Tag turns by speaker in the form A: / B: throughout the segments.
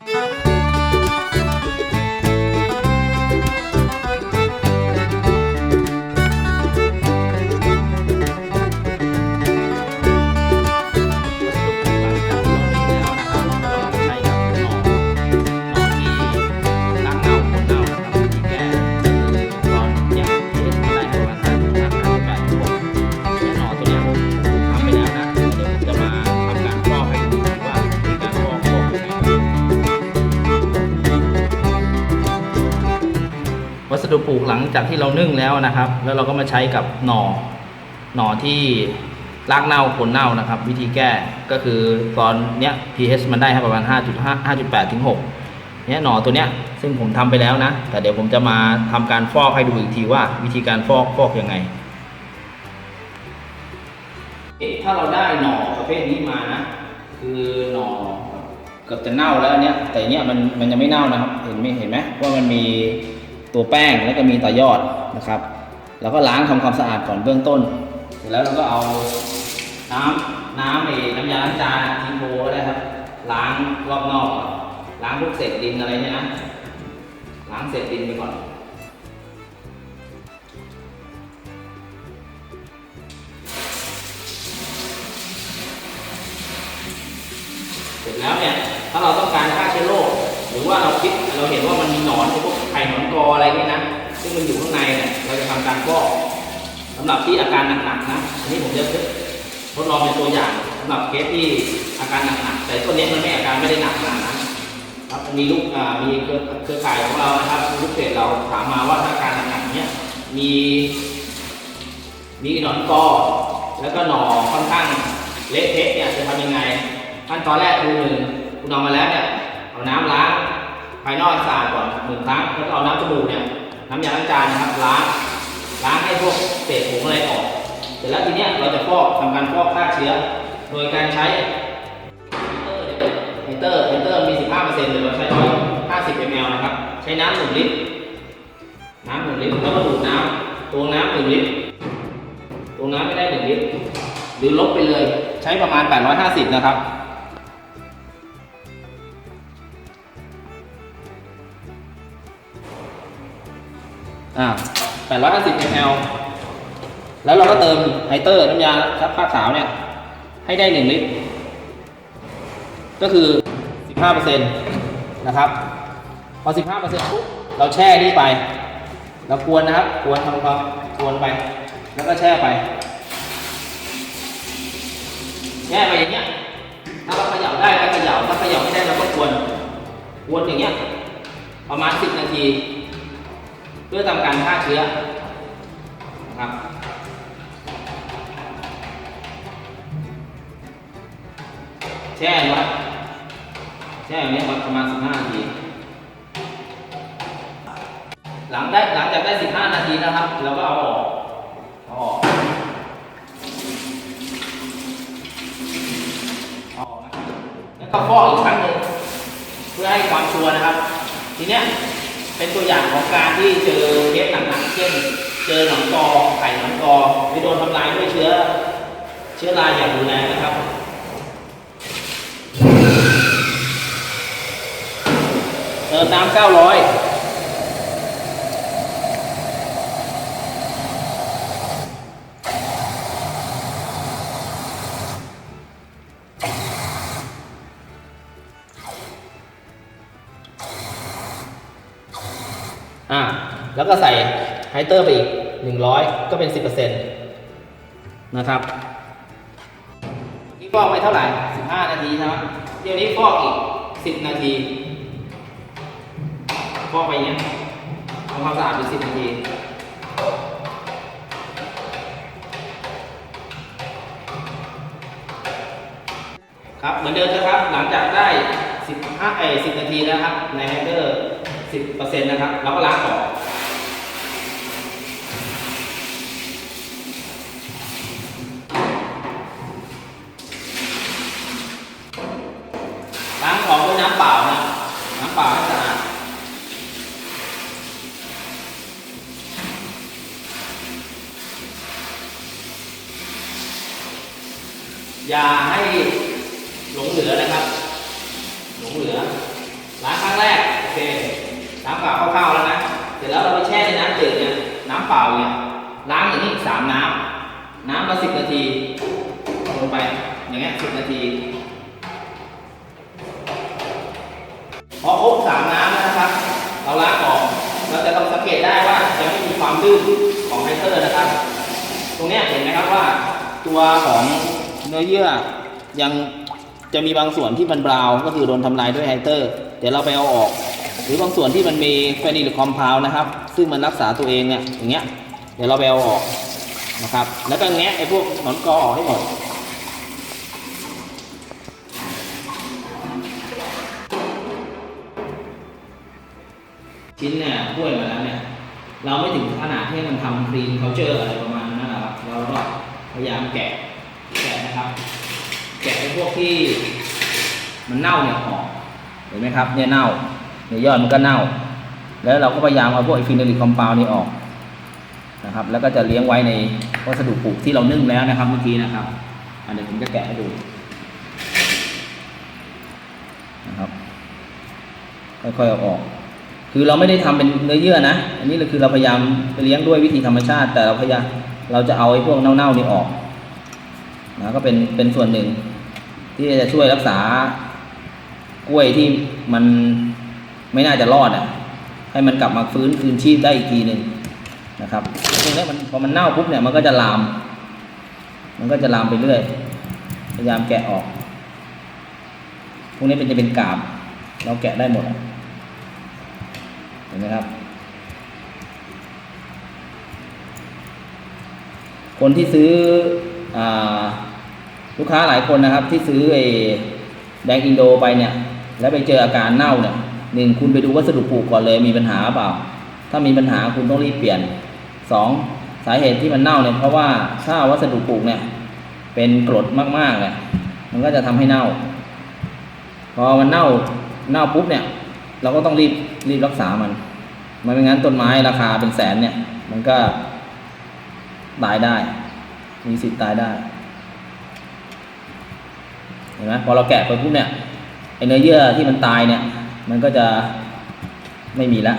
A: วั งจากที่เรานึ่งแล้วนะครับ แล้วเราก็มาใช้กับหน่อหน่อที่รากเน่าผลเน่านะครับ วิธีแก้ก็คือตอนเนี้ย pH มันได้ครับประมาณ 5.5 5.8 ถึง 6 เนี้ยหน่อตัวเนี้ยซึ่งผมทำไปแล้วนะ แต่เดี๋ยวผมจะมาทำการฟอกให้ดูอีกทีว่า วิธีการฟอกฟอกยังไง ถ้าเราได้หน่อประเภทนี้มานะ คือหน่อเกือบจะเน่าแล้วเนี้ยแต่เนี้ยมันมันยังไม่เน่านะครับ เห็นไหมเห็นไหมว่ามันมี ตัวแป้งแล้วก็มีต่อยอดนะครับแล้วก็ล้างทำความสะอาดก่อนเบื้องต้น เสร็จแล้วเราก็เอาน้ำน้ำไอ้น้ำยาล้างจานทีโพก็ได้ครับ ล้างรอบนอก ล้างพวกเศษดินอะไรเนี่ยนะ ล้างเศษดินไปก่อน เสร็จแล้วเนี่ย ถ้าเราต้องการฆ่าเชื้อโรค หรือว่าเราคิดเราเห็นว่ามันมีหนอนพวก ไข่หนอนกออะไรนี่นะ ซึ่งมันอยู่ข้างในเนี่ยเราจะทำการฟอกสำหรับที่อาการหนักๆนะอันนี้ผมจะทดลองเป็นตัวอย่างสำหรับเคสที่อาการหนักๆแต่ตัวนี้มันไม่อาการไม่ได้หนักขนาดนั้นครับมีลูกมีเครือข่ายของเรานะครับลูกเพจเราถามมาว่าถ้าอาการหนักๆเนี่ยมีมีหนอนกอแล้วก็หน่อค่อนข้างเละเทะเนี่ยจะทำยังไงขั้นตอนแรกคือหนึ่งคุณเอามาแล้วเนี่ยเอาน้ำล้างายนอกสะอาดก่อนหนึ่งครั้งแล้วก็เอาน้ำสบู่เนี่ยน้ำยาล้างจานนะครับล้างล้างให้พวกเศษผงอะไรออก เสร็จแล้วทีเนี้ยเราจะฟอกทำการฟอกฆ่าเชื้อ โดยการใช้เฮเตอร์เฮเตอร์มี 15%หรือเราใช้150 ml นะครับ ใช้น้ำหนึ่งลิตร น้ำหนึ่งลิตรแล้วก็ดูดน้ำตวงน้ำหนึ่งลิตรตรงน้ำไม่ได้หนึ่งลิตร หรือลบไปเลย ใช้ประมาณ 850 นะครับ อ่า850 ml แล้วเราก็เติมไฮเตอร์น้ำยาซักผ้าขาวเนี่ย ให้ได้ 1 ลิตร ก็คือ 15%นะครับ พอ 15%ปุ๊บเราแช่นี่ไป เรากวนนะครับ กวนทำความกวนไป แล้วก็แช่ไป แช่ไปอย่างเงี้ย ถ้าเราเขย่าได้ก็เขย่าถ้าเขย่าไม่ได้เราก็กวน กวนอย่างเงี้ย ประมาณ 10 นาที เพื่อทำการฆ่าเชื้อนะครับแช่ไว้แช่อย่างนี้ประมาณ 15 นาที หลังได้หลังจากได้ 15 นาทีนะครับ เราก็เอาออกเอาออกเอาออกนะครับแล้วก็ฟอกอีกครั้งหนึ่งเพื่อให้ความชัวร์นะครับ ทีเนี้ย เป็นตัวอย่างของการที่เจอเคสหนักๆเช่นเจอหนองกอไข่หนองกอไปโดนทำลายด้วยเชื้อ เชื้อราอย่างรุนแรงนะครับเติมน้ำ900 อ่าแล้วก็ใส่ไฮเตอร์ไปอีก 100 ก็เป็น 10%นะครับฟอกไปเท่าไหร่ 15 นาทีนะครับเดี๋ยวนี้ฟอกอีก 10 นาทีฟอกไปเงี้ยทำความสะอาดอยู่10 นาทีครับเหมือนเดิมนะครับหลังจากได้ 15ไอ้10 นาทีแล้วครับในไฮเตอร์ 10%นะครับเราก็ล้างออกล้างออกด้วยน้ำเปล่านะน้ำเปล่าให้สะอาดอย่าให้หลงเหลือนะครับ หลงเหลือล้างครั้งแรก โอเค น้ำเปล่าคร่าวๆแล้วนะ เสร็จแล้วเราไปแช่ในน้ำจืดเนี่ย น้ำเปล่าเนี่ย ล้างอย่างนี้สามน้ำ น้ำละสิบนาที ลงไป อย่างเงี้ยสิบนาที พอครบสามน้ำนะครับ เราล้างออก เราจะต้องสังเกตได้ว่าจะไม่มีความดื้อของไฮเตอร์นะครับ ตรงเนี้ยเห็นไหมครับว่า ตัวของเนื้อเยื่อยังจะมีบางส่วนที่มันบราวก็คือโดนทำลายด้วยไฮเตอร์ เดี๋ยวเราไปเอาออก หรือบางส่วนที่มันมีเฟนิลคอมเพลนะครับ ซึ่งมันรักษาตัวเองเนี่ยอย่างเงี้ยเดี๋ยวเราไปเอาออกนะครับ แล้วก็แงะไอ้พวกหนอนกอออกให้หมดชิ้นเนี่ยกล้วยมาแล้วเนี่ย เราไม่ถึงขนาดที่มันทำครีมเคาเจอร์อะไรประมาณนั้นนะครับ เราก็พยายามแกะแกะนะครับ แกะไอ้พวกที่มันเน่าเนี่ยออกเห็นไหมครับ เนี่ยเน่า เนี่ยยอดมันก็เน่า แล้วเราก็พยายามเอาพวกไอฟินอลิคอมเพลนี่ออกนะครับ แล้วก็จะเลี้ยงไว้ในวัสดุปลูกที่เรานึ่งแล้วนะครับเมื่อกี้นะครับอันเดี๋ยวผมจะแกะให้ดูนะครับค่อยๆเอาออก คือเราไม่ได้ทำเป็นเนื้อเยื่อนะ อันนี้คือเราพยายามไปเลี้ยงด้วยวิธีธรรมชาติ แต่เราพยายามเราจะเอาไอ้พวกเน่าๆนี่ออกนะก็เป็นเป็นส่วนหนึ่ง ที่จะช่วยรักษากล้วยที่มัน ไม่น่าจะรอดอะให้มันกลับมาฟื้นคืนชีพได้อีกทีหนึ่งนะครับตรงนี้มันพอมันเน่าปุ๊บเนี่ยมันก็จะลาม มันก็จะลามไปเรื่อย พยายามแกะออก พวกนี้เป็นจะเป็นกาบ เราแกะได้หมดเห็นไหมครับ คนที่ซื้ออลูกค้าหลายคนนะครับ ที่ซื้อไอ้แดงอินโดไปเนี่ย แล้วไปเจออาการเน่าเนี่ย หนึ่งคุณไปดูวัสดุปลูกก่อนเลยมีปัญหาเปล่า ถ้ามีปัญหาคุณต้องรีบเปลี่ยนสองสาเหตุที่มันเน่าเนี่ยเพราะว่าถ้าวัสดุปลูกเนี่ยเป็นกรดมากๆเนี่ยมันก็จะทำให้เน่า พอมันเน่าเน่าปุ๊บเนี่ย เราก็ต้องรีบรีบรักษามันไม่งั้นต้นไม้ราคาเป็นแสนเนี่ย มันก็ตายได้ มีสิทธิ์ตายได้เห็นไหมพอเราแกะไปปุ๊บเนี่ยไอเนื้อเยื่อที่มันตายเนี่ย มันก็จะไม่มีละ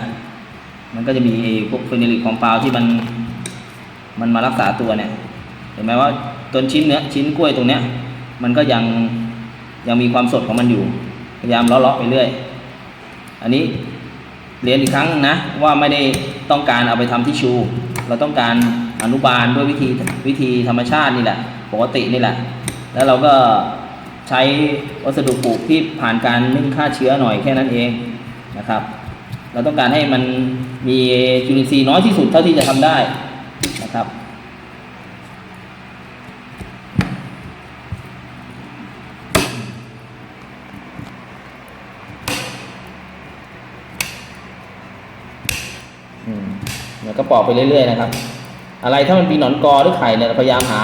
A: มันก็จะมีพวกเฟนิลิกคอมเพลที่มันมันมารักษาตัวเนี่ย เห็นไหมว่าต้นชิ้นเนื้อชิ้นกล้วยตรงเนี้ย มันก็ยังยังมีความสดของมันอยู่ พยายามเลาะๆไปเรื่อย อันนี้เรียนอีกครั้งนะว่าไม่ได้ต้องการเอาไปทำที่ชู เราต้องการอนุบาลด้วยวิธีวิธีธรรมชาตินี่แหละ ปกตินี่แหละ แล้วเราก็ ใช้วัสดุปลูกที่ผ่านการนึ่งฆ่าเชื้อหน่อยแค่นั้นเองนะครับ เราต้องการให้มันมีจุลินทรีย์น้อยที่สุดเท่าที่จะทำได้นะครับ อืมแล้วก็ปอกไปเรื่อยๆนะครับ อะไรถ้ามันมีหนอนกอหรือไข่เนี่ยพยายามหา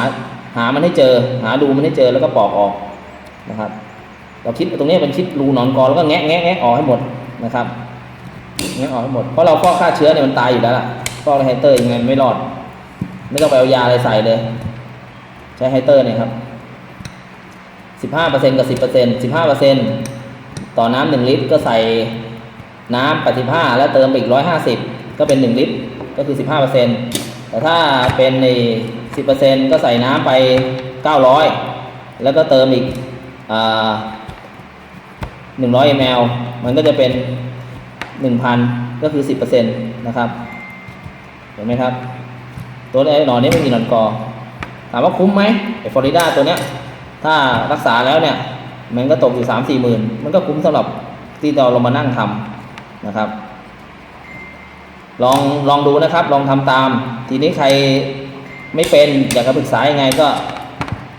A: หามันให้เจอ หาดูมันให้เจอแล้วก็ปอกออก นะครับ เราคิดตรงนี้เป็นคิดรูหนอนกอแล้วก็แงะแงะแงะออกให้หมดนะครับแงะออกให้หมดเพราะเราฟอกฆ่าเชื้อเนี่ยมันตายอยู่แล้วล่ะฟอกไฮเตอร์ยังไงไม่รอด ไม่ต้องไปเอายาอะไรใส่เลย ใช้ไฮเตอร์เนี่ยครับสิบห้าเปอร์เซ็นกับสิบเปอร์เซ็นสิบห้าเปอร์เซ็นต่อน้ำหนึ่งลิตรก็ใส่น้ำแปดสิบห้าแล้วเติมไปอีกร้อยห้าสิบก็เป็นหนึ่งลิตรก็คือสิบห้าเปอร์เซ็นต์แต่ถ้าเป็นในสิบเปอร์เซ็นก็ใส่น้ำไปเก้าร้อยแล้วก็เติมอีก หนึ่งร้อยมลมันก็จะเป็นหนึ่งพันก็คือสิบเปอร์เซ็นตนะครับ เห็นไหมครับ ตัวไอ้หนอนนี้ไม่มีหนอนกอ ถามว่าคุ้มไหมไอ้ฟลอริดาตัวเนี้ย ถ้ารักษาแล้วเนี่ย มันก็ตกอยู่สามสี่หมื่นมันก็คุ้มสำหรับที่เราเรามานั่งทำนะครับ ลองลองดูนะครับ ลองทำตาม ทีนี้ใครไม่เป็นอยากจะปรึกษายังไงก็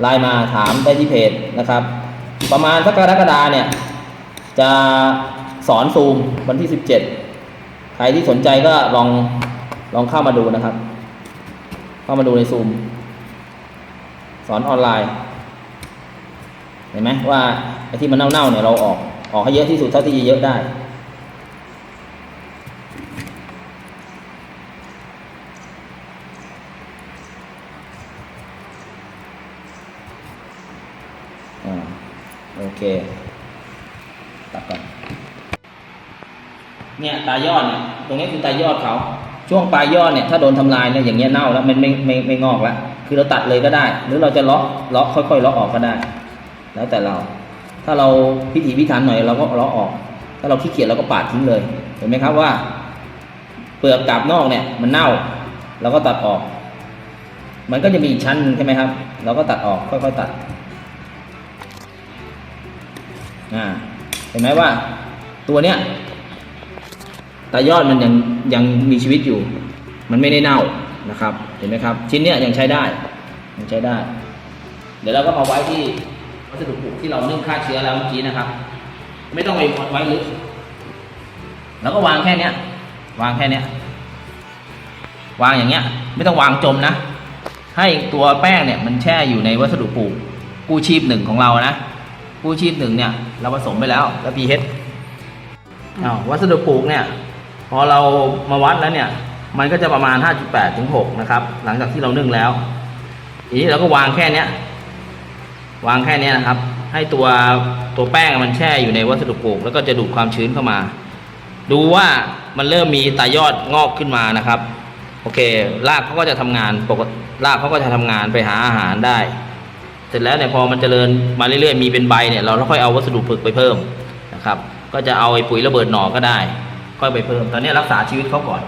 A: ไลน์มาถามได้ที่เพจนะครับ ประมาณสักกรกฎาเนี่ย จะสอนซูมวันที่ 17 ใครที่สนใจก็ลองลองเข้ามาดูนะครับ เข้ามาดูในซูมสอนออนไลน์ เห็นไหมว่าไอ้ที่มันเน่าๆเนี่ยเราออกออกให้เยอะที่สุดเท่าที่จะเยอะได้ อ่า โอเค ตัดก่อน เนี่ยตายอดเนี่ย ตรงนี้คือตายอดเขา ช่วงปลายยอดเนี่ย ถ้าโดนทำลายเนี่ยอย่างเงี้ยเน่าแล้วมันไม่ไม่ไม่งอกแล้ว คือเราตัดเลยก็ได้ หรือเราจะเลาะเลาะค่อยๆเลาะออกก็ได้ แล้วแต่เรา ถ้าเราพิถีพิถันหน่อยเราก็เลาะออก ถ้าเราขี้เกียจเราก็ปาดทิ้งเลย เห็นไหมครับว่า เปลือกกาบนอกเนี่ย มันเน่าเราก็ตัดออก มันก็จะมีอีกชั้นใช่ไหมครับ เราก็ตัดออกค่อยๆตัด อ่าเห็นไหมว่าตัวเนี้ยตายอดมันยังยังมีชีวิตอยู่ มันไม่ได้เน่านะครับ เห็นไหมครับ ชิ้นเนี้ยยังใช้ได้ยังใช้ได้ เดี๋ยวเราก็มาไว้ที่วัสดุปลูกที่เรานึ่งฆ่าเชื้อแล้วเมื่อกี้นะครับ ไม่ต้องไปไว้ลึกแล้วก็วางแค่เนี้ย วางแค่เนี้ย วางอย่างเงี้ย ไม่ต้องวางจมนะ ให้ตัวแป้งเนี่ยมันแช่อยู่ในวัสดุปลูกกู้ชีพหนึ่งของเรานะ กู้ชีพหนึ่งเนี่ย เราผสมไปแล้วแล้ว pH อ้าววัสดุปลูกเนี่ย พอเรามาวัดแล้วเนี่ย มันก็จะประมาณ 5.8 ถึง 6 นะครับ หลังจากที่เรานึ่งแล้วทีนี้เราก็วางแค่เนี้ยวางแค่เนี้ยนะครับ ให้ตัวตัวแป้งมันแช่อยู่ในวัสดุปลูก แล้วก็จะดูดความชื้นเข้ามา ดูว่ามันเริ่มมีตายอดงอกขึ้นมานะครับ โอเครากเขาก็จะทำงานปกติรากเขาก็จะทำงานไปหาอาหารได้ เสร็จแล้วเนี่ยพอมันเจริญมาเรื่อยๆมีเป็นใบเนี่ยเราค่อยเอาวัสดุผึกไปเพิ่มนะครับ ก็จะเอาไอ้ปุ๋ยระเบิดหน่อก็ได้ ค่อยไปเพิ่ม ตอนนี้รักษาชีวิตเขาก่อน